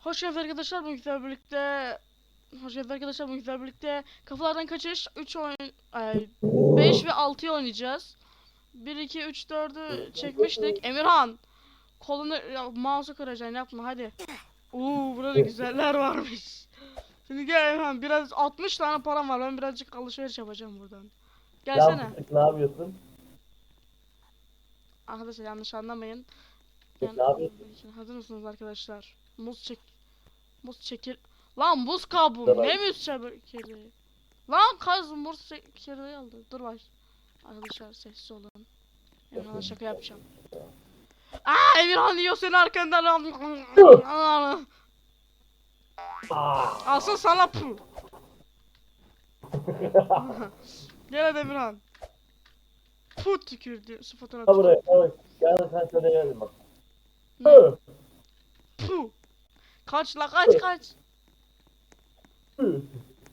Hoş geldiniz arkadaşlar bugün sizlerle birlikte Hoş geldiniz arkadaşlar bugün sizlerle birlikte Kafalardan Kaçış 3 oyun ay, 5 ve 6'yı oynayacağız. 1 2 3 4'ü çekmiştik. Emirhan kolunu ya, mouse'u kıracaksın yapma hadi. Uuu burada güzeller varmış. Şimdi gel Emirhan biraz 60 tane param var ben birazcık alışveriş yapacağım buradan. Gelsene. Ya ne yapıyorsun? Arkadaşlar yanlış anlamayın. Ne yapıyorsun? Hazır mısınız arkadaşlar? Muz çek... Muz çekir... Lan muz kabuğu Tamam. ne muz çekirdeği? Lan kaz muz çekirdeği aldı. Dur bak. Arkadaşlar sessiz olun. Emirhan'a şaka yapacağım. Aa Emirhan yiyor seni arkandan. Aa! Alsın sana pu. Gel hadi Emirhan. Pu tükürdü sıfatına tükürdü. buraya. Gel. Sen şöyle gel bak. Pu. Kaç la kaç kaç.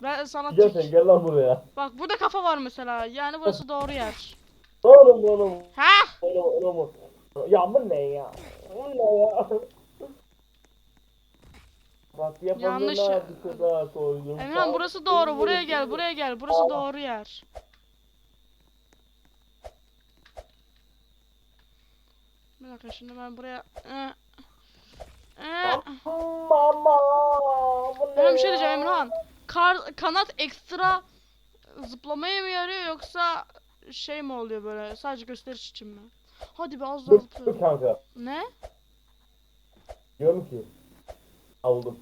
Ben sana Gel sen gel lan buraya. Bak burada kafa var mesela. Yani burası doğru yer. Oğlum oğlum. Ha? Oğlum oğlum. Ya bu ne ya? Bu ne ya? Bak Yanlış- koydum. Emirhan burası doğru. Buraya gel. Buraya gel. Burası doğru yer. Bir dakika şimdi ben buraya ee. Mama. Bu ne Ben bir şey diyeceğim Emirhan. Kar, kanat ekstra zıplamaya mı yarıyor yoksa şey mi oluyor böyle sadece gösteriş için mi? Hadi be az daha dur zıplıyorum. kanka. Ne? Diyorum ki. Aldım.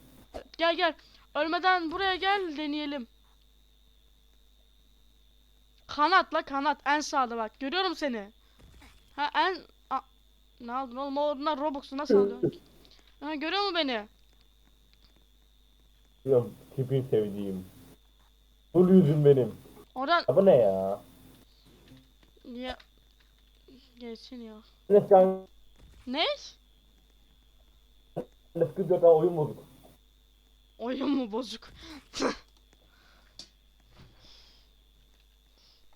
Gel gel. Ölmeden buraya gel deneyelim. Kanat la kanat en sağda bak. Görüyorum seni. Ha en A- ne aldın oğlum? Onlar Robux'u nasıl alıyorsun? Ha görüyor mu beni? Diyorum tipin sevdiğim. Bu yüzüm benim. Oradan Ya bu ne ya? ya geçsin ya. Ne sen Ne? Lefkı göten oyun bozuk. Oyun mu bozuk?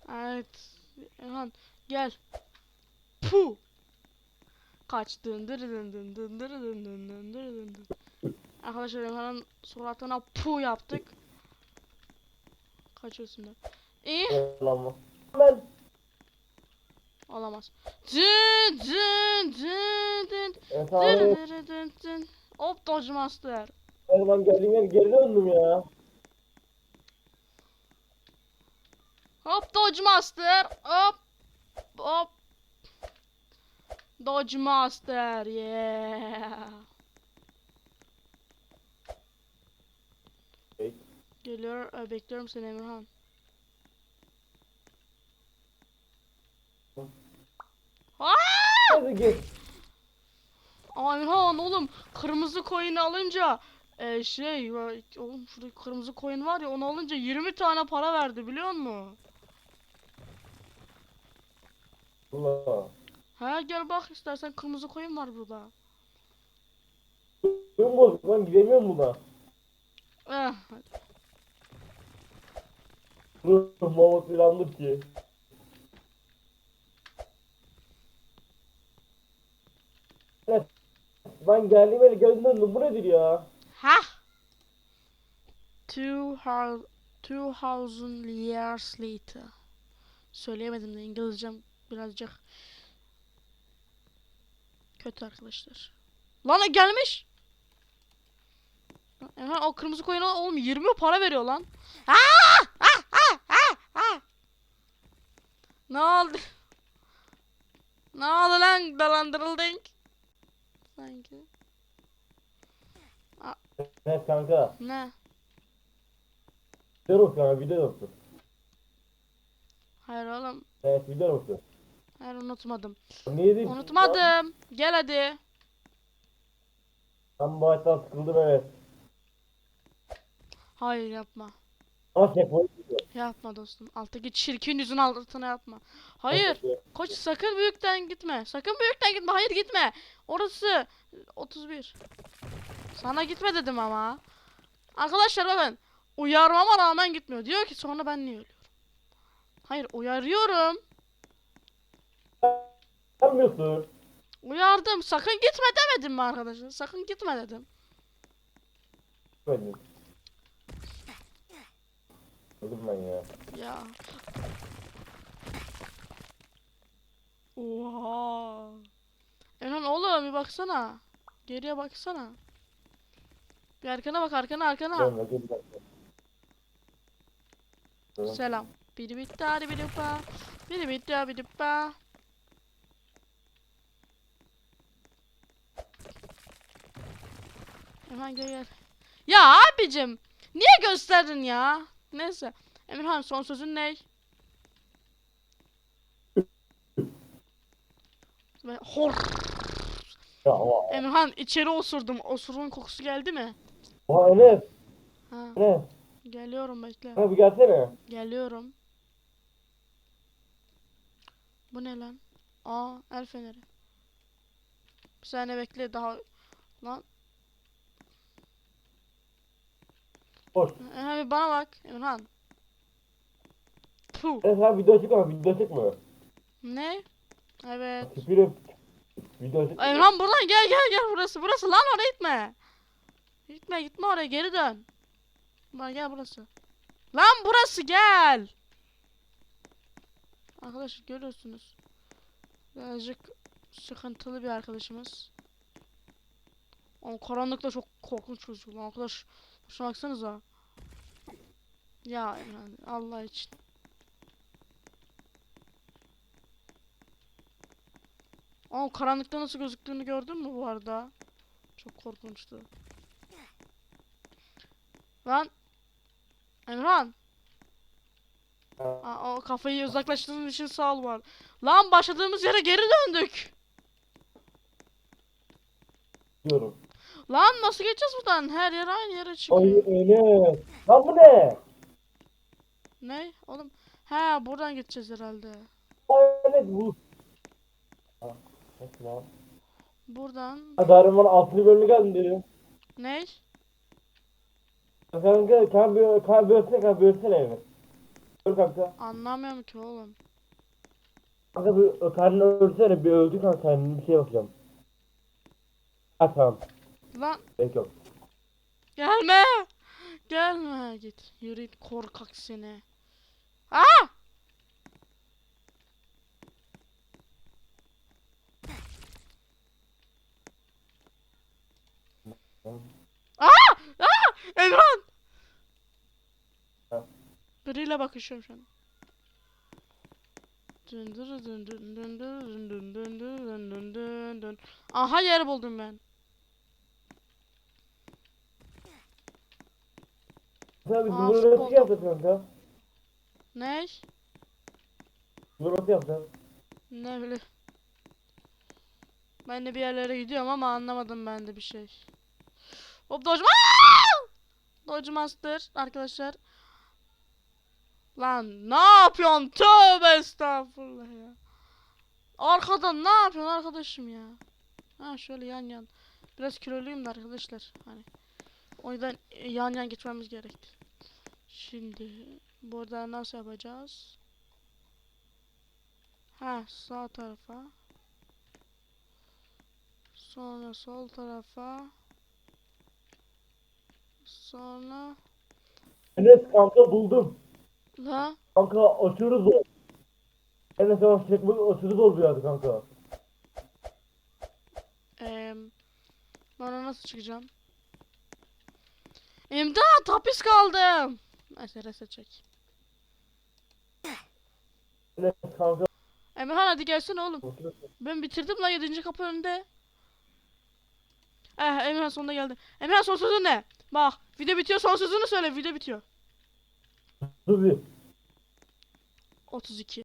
evet. Erhan gel. Pu. Kaç dın dın dın dın dın dın dın dın dın dın dın. Arkadaşlar Erhan'ın suratına pu yaptık. Kaçıyorsun da. İyi. Hemen. Olamaz. Dın dın dın dın. Evet Dın abi. dın dın dın. Hop Dodge Master. O zaman geldiğim yer geri döndüm ya. Hop Dodge Master. Hop. Hop. Dodge Master. Yeah. Peki. Geliyor. e, Bekliyorum seni Emirhan. Hadi git. Emirhan oğlum kırmızı coin'i alınca e, şey oğlum şurada kırmızı coin var ya onu alınca 20 tane para verdi biliyor musun? Ulan. Ha gel bak istersen kırmızı coin var burada. Oyun bozuk lan gidemiyorum buna. Eh, Mahmut inandım ki. Evet. Ben yere geri döndüm. Bu nedir ya? Ha? Two hou- two thousand years later. Söyleyemedim de İngilizcem birazcık kötü arkadaşlar. Lan e, gelmiş. Emre o kırmızı koyun oğlum 20 para veriyor lan. Aa! Ah! Ah! Ah! Ne oldu? Ne oldu lan? Dolandırıldın. Sanki. Ne kanka? Ne? Video yok kanka video yoktu. Hayır oğlum. Evet video yoktu. Hayır unutmadım. Niye değil? Unutmadım. Gel hadi. Ben bu hayattan sıkıldım evet. Hayır yapma. Yapma dostum. Alttaki çirkin yüzün altına yapma. Hayır. Koç sakın büyükten gitme. Sakın büyükten gitme. Hayır gitme. Orası 31. Sana gitme dedim ama. Arkadaşlar bakın. Uyarmama rağmen gitmiyor. Diyor ki sonra ben niye ölüyorum? Hayır uyarıyorum. Gelmiyorsun. Uyardım. Sakın gitme demedim mi arkadaşlar? Sakın gitme dedim. Öldüm. Öldüm ben ya. Ya. Oha. Enan oğlum bir baksana. Geriye baksana. Bir arkana bak arkana arkana. Öldüm bir dakika. Tamam. Selam. Biri bitti biri pa. Biri bitti biri pa. Hemen gel gel. Ya abicim. Niye gösterdin ya? Neyse. Emirhan son sözün ne? Hor. Emirhan içeri osurdum. Osurun kokusu geldi mi? Oha Enes. Ha, Enes. geliyorum bekle. Ha bir gelsene. Geliyorum. Bu ne lan? Aa, el feneri. Bir saniye bekle daha. Lan. Hoş. Emirhan bir bana bak. Emirhan. Puh. Enes sen video çekme video çekme. Ne? Evet. Tükürüp. Video çekme. Emirhan buradan gel gel gel burası. Burası lan oraya gitme. Gitme gitme oraya geri dön. Bak gel burası. Lan burası gel. Arkadaşlar görüyorsunuz. Birazcık sıkıntılı bir arkadaşımız. Ama karanlıkta çok korkunç çocuk lan arkadaş. Şuna baksanıza. Ya Allah için. Ama karanlıkta nasıl gözüktüğünü gördün mü bu arada? Çok korkunçtu. Lan. Emran. Aa, o kafayı uzaklaştırdığın için sağ ol var. Lan başladığımız yere geri döndük. Diyorum. Lan nasıl geçeceğiz buradan? Her yer aynı yere Ay çıkıyor. Enes. Lan bu ne? Ne? Oğlum. He buradan geçeceğiz herhalde. Ay Enes bu. Ha, Neyse lan. Buradan. Ha Darman 6. bölümü geldim diyor. Ne? Kanka bölsene kan bölsene evi. Öl kanka. Anlamıyorum ki oğlum. Kanka bir karnını ölsene bir öldü kanka bir şey bakacağım. Ha tamam. Lan. Gerek yok. Gelme. Gelme git. Yürü korkak seni. Ha! Aa! Aa! Elvan! Biriyle bakışıyorum şu an. Aha yer buldum ben. Bir Aa, futbol nasıl yapacağız kanka? Ne? Numara nasıl yapacağız? Ne bileyim. Ben de bir yerlere gidiyorum ama anlamadım ben de bir şey. Hop Dodge Aa! Dodge Master arkadaşlar. Lan ne yapıyorsun? Tövbe estağfurullah ya. Arkadan ne yapıyorsun arkadaşım ya? Ha şöyle yan yan. Biraz kiloluyum da arkadaşlar. Hani o yüzden e, yan yan geçmemiz gerekti. Şimdi burada nasıl yapacağız? Ha sağ tarafa. Sonra sol tarafa. Sonra Enes kanka buldum. la Kanka aşırı zor. Enes sana çekmek aşırı zor bir yerdi kanka. em, ben ona nasıl çıkacağım? İmdat hapis kaldım. Neyse reset çek. Emirhan hadi gelsene oğlum. Ben bitirdim la 7. kapı önünde. Eh Emirhan sonunda geldi. Emirhan son sözün ne? Bak video bitiyor son sözünü söyle video bitiyor. Dur bir. 32.